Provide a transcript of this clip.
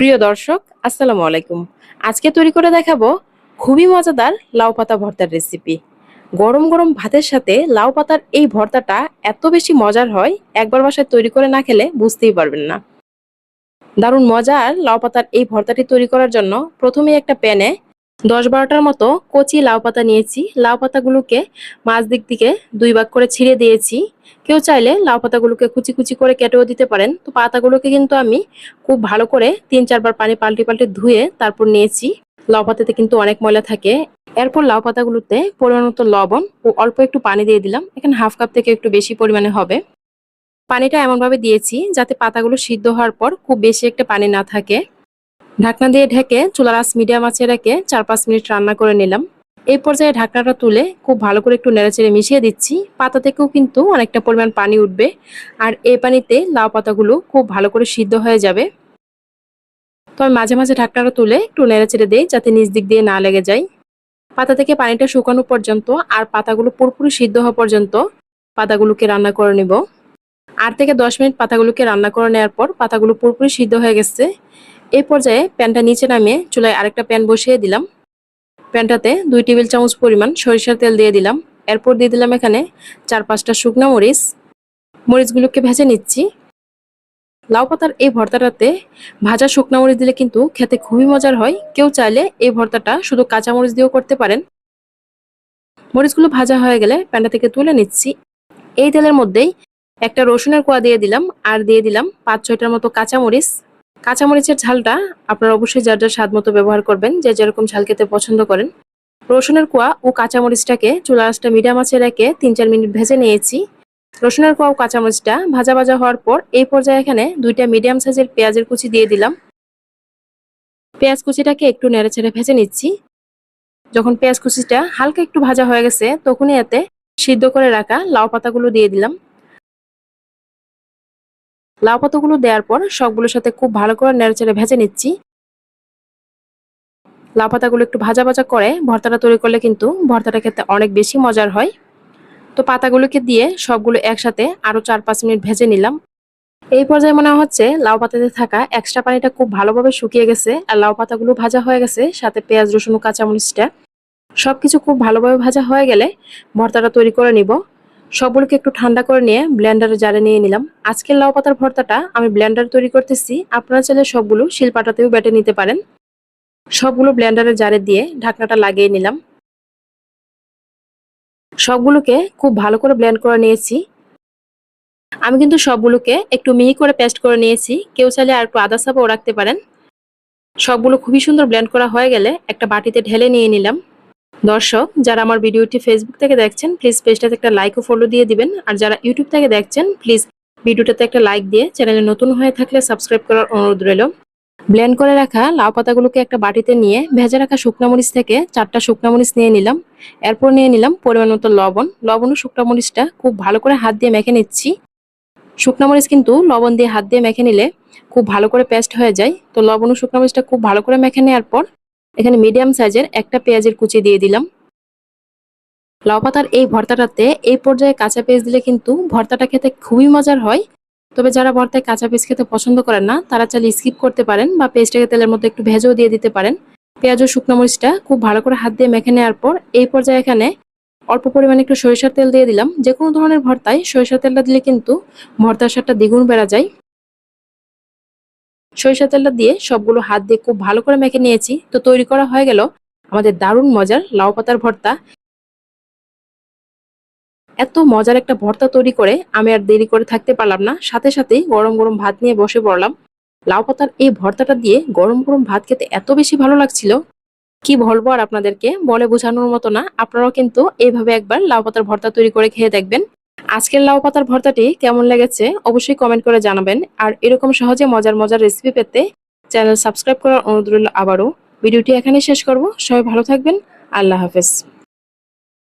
প্রিয় দর্শক, আসসালামু আলাইকুম। আজকে তৈরি করে দেখাবো খুবই মজাদার লাউ পাতা ভর্তার রেসিপি গরম গরম ভাতের সাথে লাউ পাতার এই ভর্তাটা এত বেশি মজার হয়, একবার বাসায় তৈরি করে না খেলে বুঝতেই পারবেন না। দারুণ মজার লাউ পাতার এই ভর্তাটি তৈরি করার জন্য প্রথমে একটা প্যানে দশ বারোটার মতো কচি লাউ পাতা নিয়েছি। লাউ পাতাগুলোকে মাছ দিক থেকে দুই ভাগ করে ছিঁড়ে দিয়েছি। কেউ চাইলে লাউ পাতাগুলোকে কুচি কুচি করে কেটেও দিতে পারেন। তো পাতাগুলোকে কিন্তু আমি খুব ভালো করে তিন চারবার পানি পাল্টে পাল্টে ধুয়ে তারপর নিয়েছি। লাউ পাতাতে কিন্তু অনেক ময়লা থাকে। এরপর লাউ পাতাগুলোতে পরিমাণ মতো লবণ ও অল্প একটু পানি দিয়ে দিলাম। এখানে হাফ কাপ থেকে একটু বেশি পরিমাণে হবে। পানিটা এমনভাবে দিয়েছি যাতে পাতাগুলো সিদ্ধ হওয়ার পর খুব বেশি একটা পানি না থাকে। ঢাকনা দিয়ে ঢেকে চুলার আঁচ মিডিয়াম আঁচে রেখে চার পাঁচ মিনিট রান্না করে নিলাম। এই পর্যায়ে ঢাকনাটা তুলে খুব ভালো করে একটু নেড়েচেড়ে মিশিয়ে দিচ্ছি। পাতা থেকেও কিন্তু অনেকটা পরিমাণ পানি উঠবে। আর এই পানিতে লাউ পাতাগুলো খুব ভালো করে সিদ্ধ হয়ে যাবে। তো আমি মাঝে মাঝে ঢাকনাটা তুলে একটু নেড়েচেড়ে দিই যাতে নিচ দিক দিয়ে না লেগে যায়। পাতা থেকে পানিটা শুকানো পর্যন্ত আর পাতাগুলো পুরোপুরি সিদ্ধ হওয়া পর্যন্ত পাতাগুলোকে রান্না করে নিব। আট থেকে দশ মিনিট পাতাগুলোকে রান্না করে নেওয়ার পর পাতাগুলো পুরোপুরি সিদ্ধ হয়ে গেছে। এই পর্যায়ে প্যানটা নিচে নামিয়ে চুলায় আরেকটা প্যান বসিয়ে দিলাম। প্যানটাতে দুই টেবিল চামচ পরিমাণ সরিষার তেল দিয়ে দিলাম। এরপর দিয়ে দিলাম এখানে চার পাঁচটা শুকনো মরিচ। মরিচগুলোকে ভেজে নিচ্ছি। লাউ পাতার এই ভর্তাটাতে ভাজা শুকনো মরিচ দিলে কিন্তু খেতে খুবই মজার হয়। কেউ চাইলে এই ভর্তাটা শুধু কাঁচা মরিচ দিয়েও করতে পারেন। মরিচগুলো ভাজা হয়ে গেলে প্যানটা থেকে তুলে নিচ্ছি। এই তেলের মধ্যেই একটা রসুনের কোয়া দিয়ে দিলাম। আর দিয়ে দিলাম পাঁচ ছয়টার মতো কাঁচামরিচ কাঁচামরিচের ঝালটা আপনারা অবশ্যই যার যার স্বাদ মতো ব্যবহার করবেন, যে যেরকম ঝাল খেতে পছন্দ করেন। রসুনের কোয়া ও কাঁচামরিচটাকে চুলা আঁচটা মিডিয়াম আঁচে রেখে তিন চার মিনিট ভেজে নিয়েছি। রসুনের কোয়া ও কাঁচামরিচটা ভাজা ভাজা হওয়ার পর এই পর্যায়ে এখানে দুইটা মিডিয়াম সাইজের পেঁয়াজের কুচি দিয়ে দিলাম। পেঁয়াজ কুচিটাকে একটু নেড়ে ছেড়ে ভেজে নিচ্ছি। যখন পেঁয়াজ কুচিটা হালকা একটু ভাজা হয়ে গেছে, তখনই এতে সিদ্ধ করে রাখা লাউ পাতাগুলো দিয়ে দিলাম। লাউ পাতাগুলো দেওয়ার পর সবগুলোর সাথে খুব ভালো করে নেড়েচেড়ে ভেজে নিচ্ছি। লাউ পাতাগুলো একটু ভাজা ভাজা করে ভর্তাটা তৈরি করলে কিন্তু ভর্তাটা খেতে অনেক বেশি মজার হয়। তো পাতাগুলোকে দিয়ে সবগুলো একসাথে আরও চার পাঁচ মিনিট ভেজে নিলাম। এই পর্যায়ে মনে হচ্ছে লাউ পাতাতে থাকা এক্সট্রা পানিটা খুব ভালোভাবে শুকিয়ে গেছে আর লাউ পাতাগুলো ভাজা হয়ে গেছে, সাথে পেঁয়াজ, রসুন ও কাঁচামরিচটা। সবকিছু খুব ভালোভাবে ভাজা হয়ে গেলে ভর্তাটা তৈরি করে নিব। সবগুলোকে একটু ঠান্ডা করে নিয়ে ব্লেন্ডারে জারে নিয়ে নিলাম। আজকের লাউ পাতার ভর্তাটা আমি ব্লেন্ডার তৈরি করতেছি। আপনারা চাইলে সবগুলো শিলপাটাতেও বেটে নিতে পারেন। সবগুলো ব্লেন্ডারে জারে দিয়ে ঢাকনাটা লাগিয়ে নিলাম। সবগুলোকে খুব ভালো করে ব্লেন্ড করে নিয়েছি। আমি কিন্তু সবগুলোকে একটু মিহি করে পেস্ট করে নিয়েছি। কেউ চাইলে আর একটু আদা সাপাও রাখতে পারেন। সবগুলো খুবই সুন্দর ব্লেন্ড করা হয়ে গেলে একটা বাটিতে ঢেলে নিয়ে নিলাম। দর্শক, যারা আমার ভিডিওটি ফেসবুক থেকে দেখছেন প্লিজ পেজটাতে একটা লাইক ও ফলো দিয়ে দিবেন। আর যারা ইউটিউব থেকে দেখছেন প্লিজ ভিডিওটাতে একটা লাইক দিয়ে চ্যানেলে নতুন হয়ে থাকলে সাবস্ক্রাইব করার অনুরোধ রইল। ব্লেন্ড করে রাখা লাউ পাতাগুলোকে একটা বাটিতে নিয়ে ভেজে রাখা শুকনা মরিচ থেকে চারটা শুকনা মরিচ নিয়ে নিলাম। এরপর নিয়ে নিলাম পরিমাণ মতো লবণ। লবণ ও শুকনা মরিচটা খুব ভালো করে হাত দিয়ে মেখে নিচ্ছি। শুকনা মরিচ কিন্তু লবণ দিয়ে হাত দিয়ে মেখে নিলে খুব ভালো করে পেস্ট হয়ে যায়। তো লবণ ও শুকনা মরিচটা খুব ভালো করে মেখে নেওয়ার পর এখানে মিডিয়াম সাইজের একটা পেঁয়াজের কুচি দিয়ে দিলাম। লাউ পাতার এই ভর্তাটাতে এই পর্যায়ে কাঁচা পেঁয়াজ দিলে কিন্তু ভর্তাটা খেতে খুবই মজার হয়। তবে যারা ভর্তায় কাঁচা পেঁয়াজ খেতে পছন্দ করেন না, তারা চাইলে স্কিপ করতে পারেন বা পেঁয়াজটাকে তেলের মধ্যে একটু ভেজেও দিয়ে দিতে পারেন। পেঁয়াজ ও শুকনো মরিচটা খুব ভালো করে হাত দিয়ে মেখে নেওয়ার পর এই পর্যায়ে এখানে অল্প পরিমাণে একটু সরিষার তেল দিয়ে দিলাম। যে কোনো ধরনের ভর্তায় সরিষার তেলটা দিলে কিন্তু ভর্তার স্বাদটা দ্বিগুণ বেড়া যায়। সরিষা তেলটা দিয়ে সবগুলো হাত দিয়ে খুব ভালো করে মেখে নিয়েছি। তো তৈরি করা হয়ে গেল আমাদের দারুণ মজার লাউ পাতার ভর্তা। এত মজার একটা ভর্তা তৈরি করে আমি আর দেরি করে থাকতে পারলাম না। সাথে সাথে গরম গরম ভাত নিয়ে বসে পড়লাম। লাউ পাতার এই ভর্তাটা দিয়ে গরম গরম ভাত খেতে এত বেশি ভালো লাগছিল। কি বলব আর আপনাদেরকে, বলে বোঝানোর মতো না। আপনারাও কিন্তু এইভাবে একবার লাউ পাতার ভর্তা তৈরি করে খেয়ে দেখবেন। আজকের লাউ পাতার ভর্তাটি কেমন লেগেছে অবশ্যই কমেন্ট করে জানাবেন। আর এরকম সহজে মজার মজার রেসিপি পেতে চ্যানেল সাবস্ক্রাইব করার অনুরোধ রইল আবারও। ভিডিওটি এখানেই শেষ করব। সবাই ভালো থাকবেন। আল্লাহ হাফেজ।